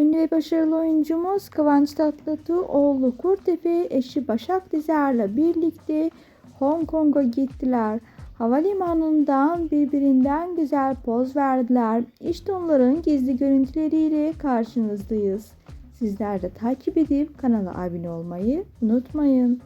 Ünlü ve başarılı oyuncumuz Kıvanç Tatlıtuğ oğlu Kurtepe eşi Başak Dizer'le birlikte Hong Kong'a gittiler. Havalimanından birbirinden güzel poz verdiler. İşte onların gizli görüntüleriyle karşınızdayız. Sizler de takip edip kanala abone olmayı unutmayın.